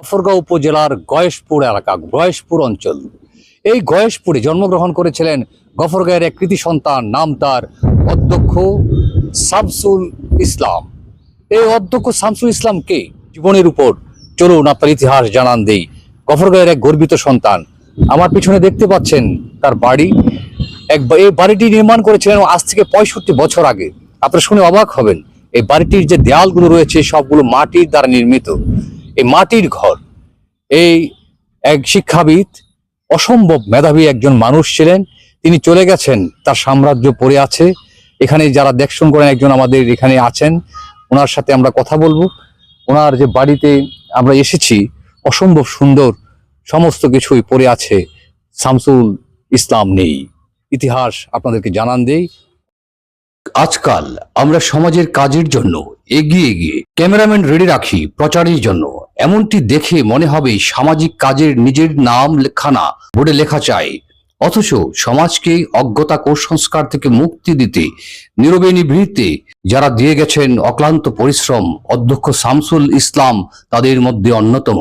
গফরগাঁও উপজেলার গয়েশপুর এলাকা, গয়েশপুর অঞ্চল। এই গয়েশপুরে জন্মগ্রহণ করেছিলেন গফরগাঁয়ের এক কৃতি সন্তান, নাম তার অধ্যক্ষ শামসুল ইসলাম। এই অধ্যক্ষ শামসুল ইসলাম কে? জীবনের উপর চলুন আপনার ইতিহাস জানান দেই। গফরগাঁয়ের এক গর্বিত সন্তান। আমার পিছনে দেখতে পাচ্ছেন তার বাড়ি। এক এই বাড়িটি নির্মাণ করেছিলেন আজ থেকে পঁয়ষট্টি বছর আগে। আপনারা শুনে অবাক হবেন, এই বাড়িটির যে দেয়ালগুলো রয়েছে, সবগুলো মাটির দ্বারা নির্মিত। এই মাটির ঘর। এই এক শিক্ষাবিদ, অসম্ভব মেধাবী একজন মানুষ ছিলেন। তিনি চলে গেছেন, তার সাম্রাজ্য পড়ে আছে। এখানে যারা দেখশন করেন, একজন আমাদের এখানে আছেন। ওনার সাথে আমরা কথা বলব। ওনার যে বাড়িতে আমরা এসেছি, অসম্ভব সুন্দর সমস্ত কিছুই পড়ে আছে। শামসুল ইসলাম নেই। ইতিহাস আপনাদেরকে জানান দেই। আজকাল আমরা সমাজের কাজের জন্য এগিয়ে গিয়ে ক্যামেরাম্যান রেডি রাখি প্রচারের জন্য। এমনটি দেখে মনে হবে সামাজিক কাজের নিজের নাম লেখানা বোর্ডে লেখা চাই। অথচ সমাজকে অজ্ঞতা কুসংস্কার থেকে মুক্তি দিতে নীরবে নিভৃতে যারা দিয়ে গেছেন অক্লান্ত পরিশ্রম, অধ্যক্ষ শামসুল ইসলাম তাদের মধ্যে অন্যতম।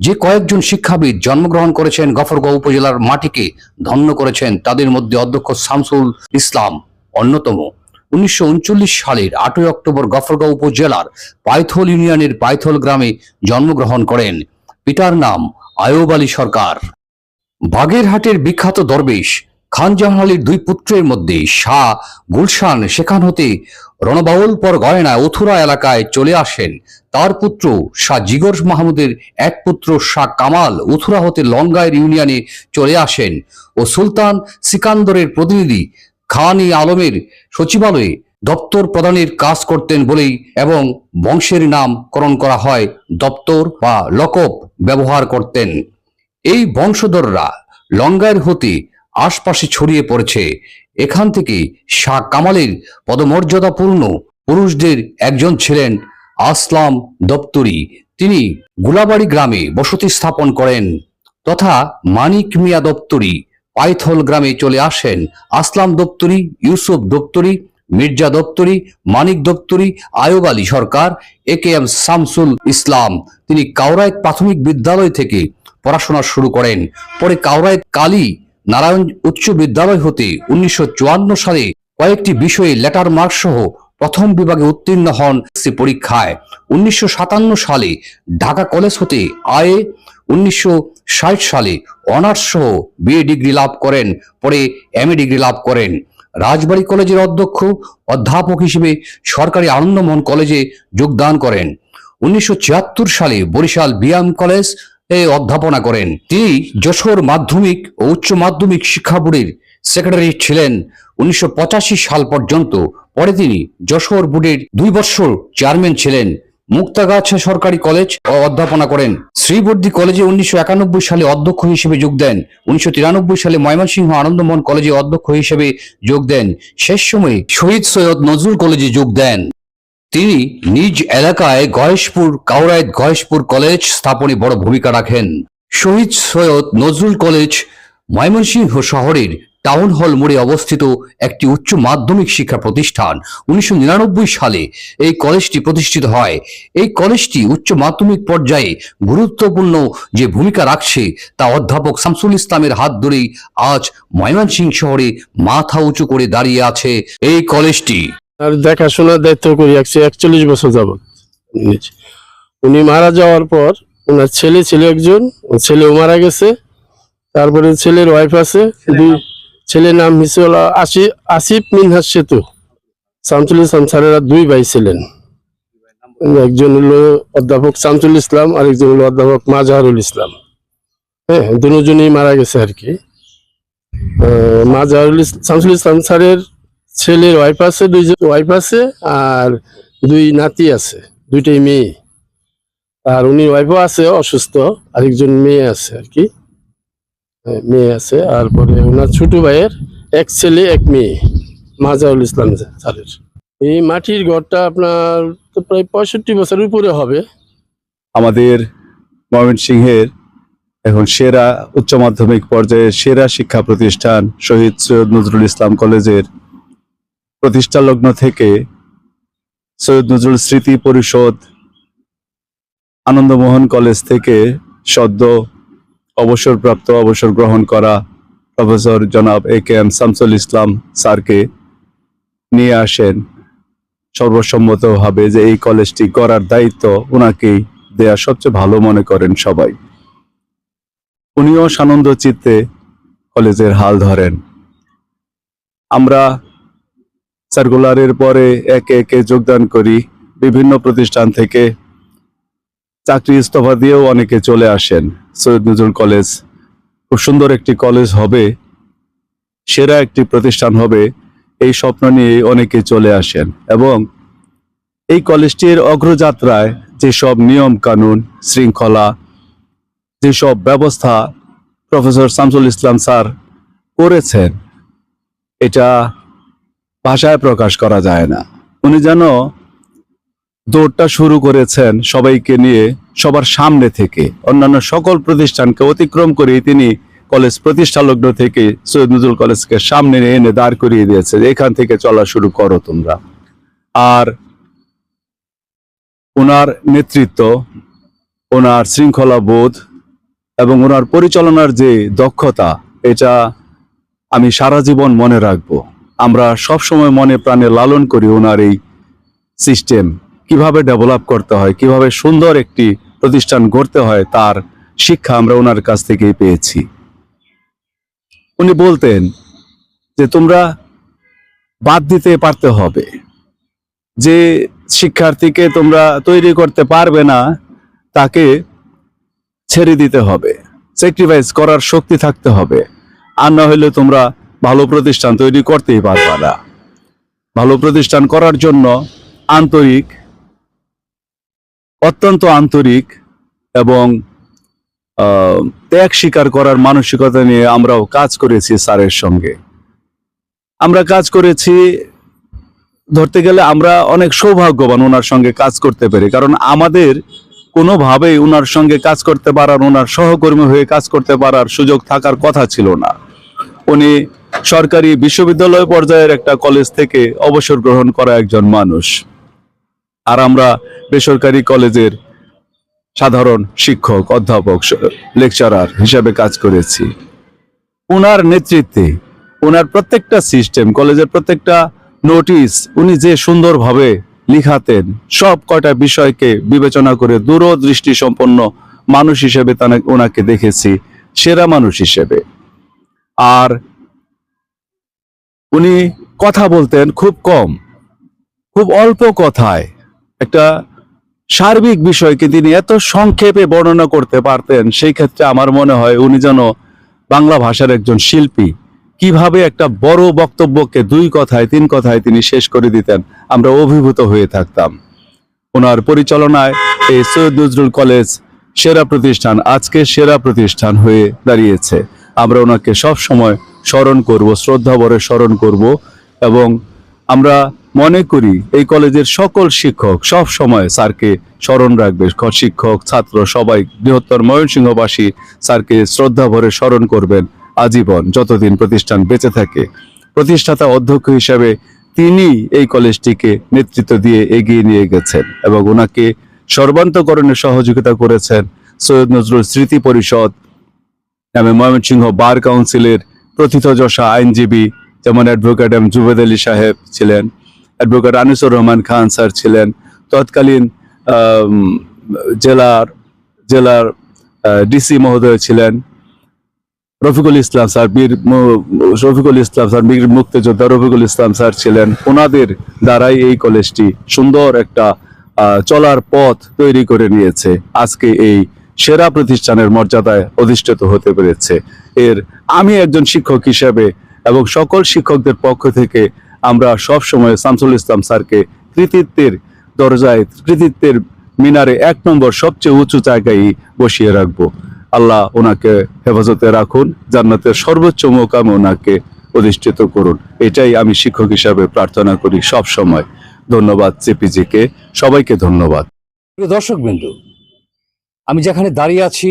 যে কয়েকজন শিক্ষাবিদ জন্মগ্রহণ করেছেন গফরগাঁও উপজেলার মাটিকে ধন্য করেছেন, তাদের মধ্যে অধ্যক্ষ শামসুল ইসলাম অন্যতম। উনিশশো উনচল্লিশ সালের আটই অক্টোবর গফরগাঁও উপজেলার পাইথল ইউনিয়নের পাইথল গ্রামে জন্মগ্রহণ করেন। পিতার নাম আয়ুব সরকার। বাগেরহাটের বিখ্যাত দরবেশ খান জাহান আলীর দুই পুত্রের মধ্যে শাহ গুলশান সেখান হতে রণবাউল পর গয়না অথুরা এলাকায় চলে আসেন। তার পুত্র শাহ জিগর মাহমুদের এক পুত্র শাহ কামাল উথুরা হতে লঙ্গাইয়ের ইউনিয়নে চলে আসেন ও সুলতান সিকান্দরের প্রতিনিধি খান ই আলমের সচিবালয়ে দপ্তর প্রদানের কাজ করতেন বলেই এবং বংশের নামকরণ করা হয় দপ্তর বা লকব ব্যবহার করতেন। এই বংশধররা লঙ্গাইয়ের হতে আশপাশে ছড়িয়ে পড়েছে। এখান থেকে শাহ কামালের পদমর্যাদাপূর্ণ পুরুষদের একজন ছিলেন আসলাম দপ্তরি। তিনি গুলাবাড়ি গ্রামে বসতি স্থাপন করেন তথা মানিক মিয়া দপ্তরি। পাইথল গ্রামে চলে আসেন Aslam Daftari, Yusuf Daftari, Mirza Daptari, Manik Daptari, Ayub Ali Sarkar A K M Shamsul Islam. তিনি কাউরাইত প্রাথমিক বিদ্যালয় থেকে পড়াশোনা শুরু করেন। পরে কাউরাইত কালী নারায়ণ উচ্চ বিদ্যালয় হতে উনিশশো চুয়ান্ন সালে কয়েকটি বিষয়ে লেটার মার্ক সহ প্রথম বিভাগে উত্তীর্ণ হন সে পরীক্ষায়। উনিশশো সাতান্ন সালে ঢাকা কলেজ হতে আয়ে উনিশশো ষাট সালে অনার্স সহ বিএ ডিগ্রি লাভ করেন, পরে এমএ ডিগ্রি লাভ করেন। রাজবাড়ী কলেজের অধ্যক্ষ, অধ্যাপক হিসেবে সরকারি আনন্দমোহন কলেজে যোগদান করেন। উনিশশো ছিয়াত্তর সালে বরিশাল বিয়াম কলেজ এ অধ্যাপনা করেন। তিনি যশোর মাধ্যমিক ও উচ্চ মাধ্যমিক শিক্ষা বোর্ডের সেক্রেটারি ছিলেন। উনিশশো পঁচাশি সাল পর্যন্ত পরে তিনি যশোর বোর্ডের দুই বছর চেয়ারম্যান ছিলেন। মুক্তাগাছা সরকারি কলেজ ও অধ্যাপনা করেন। শ্রীবর্দী কলেজে উনিশশো একানব্বই সালে অধ্যক্ষ হিসেবে যোগ দেন। উনিশশো তিরানব্বই সালে ময়মনসিংহ আনন্দমোহন কলেজে অধ্যক্ষ হিসেবে যোগ দেন। শেষ সময়ে শহীদ সৈয়দ নজরুল কলেজে যোগ দেন। তিনি নিজ এলাকায় গয়েশপুর কাউরাইত গয়েশপুর কলেজ স্থাপনে বড় ভূমিকা রাখেন। শহীদ সৈয়দ নজরুল কলেজ ময়মনসিংহ শহরের টাউন হল মোড়ে অবস্থিত একটি উচ্চ মাধ্যমিক শিক্ষা প্রতিষ্ঠান। উনিশশো নিরানব্বই সালে এই কলেজটি প্রতিষ্ঠিত হয়। এই কলেজটি উচ্চ মাধ্যমিক পর্যায়ে গুরুত্বপূর্ণ যে ভূমিকা রাখছে তা অধ্যাপক শামসুল ইসলামের হাত ধরেই আজ ময়মনসিংহ শহরে মাথা উঁচু করে দাঁড়িয়ে আছে এই কলেজটি। আর দেখাশোনার দায়িত্ব করি, একশো একচল্লিশ বছর যাবত উনি মারা যাওয়ার পর ওনার ছেলে ছিল একজন ও ছেলেও মারা গেছে, তারপরে ছেলের ওয়াইফ আছে ছেলের নাম হিসেবে হলো আসি আসিফ মিনহাস সেতু। শামসুল ইসলাম স্যারেরা দুই ভাই ছিলেন। একজন হলো অধ্যাপক শামসুল ইসলাম আর একজন হলো অধ্যাপক মাজাহারুল ইসলাম। হ্যাঁ দুজনেই মারা গেছে আর কি। মাজাহারুল শামসুল ইসলাম স্যারের ছেলের ওয়াইফ আছে দুইজন ওয়াইফ আছে আর দুই নাতি আছে, দুইটাই মেয়ে। আর উনি ওয়াইফও আছে, অসুস্থ, আরেকজন মেয়ে আছে আর কি। মেয়ে আছে, আর পরে ওনার ছোট ভাইয়ের এক ছেলে, এক মেয়ে মাজাউল ইসলাম স্যারের। এই মাটির ঘরটা আপনার তো প্রায় পঁয়ষট্টি বছরের উপরে হবে। আমাদের ময়মনসিংহের এখন সেরা উচ্চ মাধ্যমিক পর্যায়ে সেরা শিক্ষা প্রতিষ্ঠান শহীদ সৈয়দ নজরুল ইসলাম কলেজের প্রতিষ্ঠা লগ্ন থেকে সৈয়দ নজরুল স্মৃতি পরিষদ আনন্দমোহন কলেজ থেকে সদ্য অবসরপ্রাপ্ত, অবসর গ্রহণ করা প্রফেসর জনাব এ কে এম শামসুল ইসলাম স্যারকে নিয়ে আসেন। সর্বসম্মতভাবে যে এই কলেজটি করার দায়িত্ব ওনাকেই দেয়া সবচেয়ে ভালো মনে করেন সবাই। উনিও সানন্দ চিত্তে কলেজের হাল ধরেন। আমরা সার্কুলারের পরে একে একে যোগদান করি। বিভিন্ন প্রতিষ্ঠান থেকে চাকরি ইস্তফা দিয়েও অনেকে চলে আসেন। সৈয়দ নজরুল কলেজ খুব সুন্দর একটি কলেজ হবে, সেরা একটি প্রতিষ্ঠান হবে, এই স্বপ্ন নিয়ে অনেকে চলে আসেন। এবং এই কলেজটির অগ্রযাত্রায় যেসব নিয়ম কানুন, শৃঙ্খলা, যেসব ব্যবস্থা প্রফেসর শামসুল ইসলাম স্যার করেছেন, এটা ভাষায় প্রকাশ করা যায় না। উনি যেন দৌড়টা শুরু করেছেন সবাইকে নিয়ে সবার সামনে থেকে। অন্যান্য সকল প্রতিষ্ঠানকে অতিক্রম করে তিনি কলেজ প্রতিষ্ঠা লগ্ন থেকে সৈয়দ নজরুল কলেজকে সামনে এনে দাঁড় করিয়ে দিয়েছে এখান থেকে চলা শুরু করো তোমরা। আর ওনার নেতৃত্ব, ওনার শৃঙ্খলা বোধ এবং ওনার পরিচালনার যে দক্ষতা, এটা আমি সারা জীবন মনে রাখব। আমরা সব সময় মনে প্রাণে লালন করি ওনার এই সিস্টেম কীভাবে ডেভেলপ করতে হয়, কীভাবে সুন্দর একটি প্রতিষ্ঠান গড়তে হয়, তার শিক্ষা আমরা ওনার কাছ থেকেই পেয়েছি। উনি বলতেন যে, তোমরা বাদ দিতে পারতে হবে। যে শিক্ষার্থীকে তোমরা তৈরি করতে পারবে না, তাকে ছেড়ে দিতে হবে। স্যাক্রিফাইস করার শক্তি থাকতে হবে। আর না হলে তোমরা ভালো প্রতিষ্ঠান তৈরি করতেই পারবে না। ভালো প্রতিষ্ঠান করার জন্য আন্তরিক অত্যন্ত আন্তরিক এবং ত্যাগ স্বীকার করার মানসিকতা নিয়ে আমরাও কাজ করেছি স্যারের সঙ্গে। আমরা কাজ করেছি, ধরতে গেলে আমরা অনেক সৌভাগ্যবান ওনার সঙ্গে কাজ করতে পেরে, কারণ আমাদের কোনোভাবেই ওনার সঙ্গে কাজ করতে পারার ওনার সহকর্মী হয়ে কাজ করতে পারার সুযোগ থাকার কথা ছিল না। উনি সরকারি বিশ্ববিদ্যালয় পর্যায়ের একটা কলেজ থেকে অবসর গ্রহণ করা একজন মানুষ। আর আমরা বেসরকারি কলেজের সাধারণ শিক্ষক, অধ্যাপক, লেকচারার হিসাবে কাজ করেছি। ওনার নেতৃত্বে ওনার প্রত্যেকটা সিস্টেম, কলেজের প্রত্যেকটা নোটিশ উনি যে সুন্দরভাবে লিখাতেন, সব কয়টা বিষয়কে বিবেচনা করে দূরদৃষ্টি সম্পন্ন মানুষ হিসেবে ওনাকে দেখেছি, সেরা মানুষ হিসেবে। আর উনি কথা বলতেন খুব কম, খুব অল্প কথায়। একটা সার্বিক বিষয়কে তিনি এত সংক্ষেপে বর্ণনা করতে পারতেন, সেই ক্ষেত্রে আমার মনে হয় উনি যেন বাংলা ভাষার একজন শিল্পী। কীভাবে একটা বড় বক্তব্যকে দুই কথায়, তিন কথায় তিনি শেষ করে দিতেন, আমরা অভিভূত হয়ে থাকতাম। ওনার পরিচালনায় এই সৈয়দ নজরুল কলেজ সেরা প্রতিষ্ঠান, আজকে সেরা প্রতিষ্ঠান হয়ে দাঁড়িয়েছে। আমরা ওনাকে সব সময় স্মরণ করব শ্রদ্ধা ভরে স্মরণ করব এবং আমরা মনে করি এই কলেজের সকল শিক্ষক সব সময় স্যারকে স্মরণ রাখবে। শিক্ষক, ছাত্র সবাই বৃহত্তর ময়মনসিংহবাসী স্যারকে শ্রদ্ধা ভরে স্মরণ করবেন। আজীবন যতদিন প্রতিষ্ঠান বেঁচে থাকে। প্রতিষ্ঠাতা অধ্যক্ষ হিসাবে তিনি এই কলেজটিকে নেতৃত্ব দিয়ে এগিয়ে নিয়ে গেছেন এবং ওনাকে সর্বান্তকরণে সহযোগিতা করেছেন সৈয়দ নজরুল স্মৃতি পরিষদ এবং ময়মনসিংহ বার কাউন্সিলের প্রথিতযশা আইনজীবী যেমন অ্যাডভোকেট এম জুবেদ আলী সাহেব ছিলেন অ্যাডভোকেট আনিসুর রহমান খান স্যার ছিলেন, তৎকালীন জেলার জেলার ডিসি মহোদয় ছিলেন, রফিকুল ইসলাম স্যার, বীর রফিকুল ইসলাম স্যার, বীর মুক্তিযোদ্ধা রফিকুল ইসলাম স্যার ছিলেন। ওনাদের দ্বারাই এই কলেজটি সুন্দর একটা চলার পথ তৈরি করে নিয়েছে। আজকে এই সেরা প্রতিষ্ঠানের মর্যাদায় অধিষ্ঠিত হতে পেরেছে। এর, আমি একজন শিক্ষক হিসেবে এবং সকল শিক্ষকদের পক্ষ থেকে আমরা সব সময় শামসুল ইসলাম স্যারকে কৃতিত্বের দরজায়, কৃতিত্বের মিনারে এক নম্বর সবচেয়ে উঁচু জায়গায় বসিয়ে রাখব। আল্লাহ ওনাকে হেফাজতে রাখুন, জান্নাতের সর্বোচ্চ মোকামে ওনাকে অধিষ্ঠিত করুন। এটাই আমি শিক্ষক হিসাবে প্রার্থনা করি সব সময় ধন্যবাদ সিপিজিকে, সবাইকে ধন্যবাদ। দর্শক বিন্দু আমি যেখানে দাঁড়িয়ে আছি,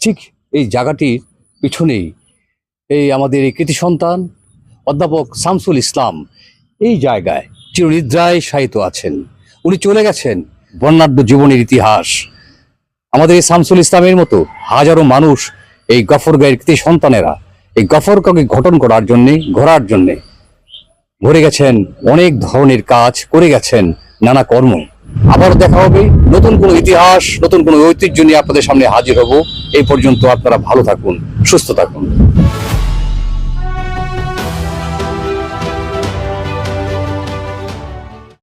ঠিক এই জায়গাটির পিছনেই এই আমাদের এই কৃতি সন্তান, অধ্যাপক শামসুল ইসলাম, এই জায়গায় চিরনিদ্রায় শায়িত আছেন। উনি চলে গেছেন বর্ণাঢ্য জীবনের ইতিহাস। আমাদের এই শামসুল ইসলামের মতো হাজারো মানুষ এই গফর গায়ের কৃতি সন্তানেরা এই গফরকে গঠন করার জন্যে, ঘোরার জন্যে ঘুরে গেছেন, অনেক ধরনের কাজ করে গেছেন, নানা কর্ম। আবার দেখা হবে, নতুন কোনো ইতিহাস, নতুন কোনো ঐতিহ্য নিয়ে আপনাদের সামনে হাজির হব। এই পর্যন্ত আপনারা ভালো থাকুন, সুস্থ থাকুন।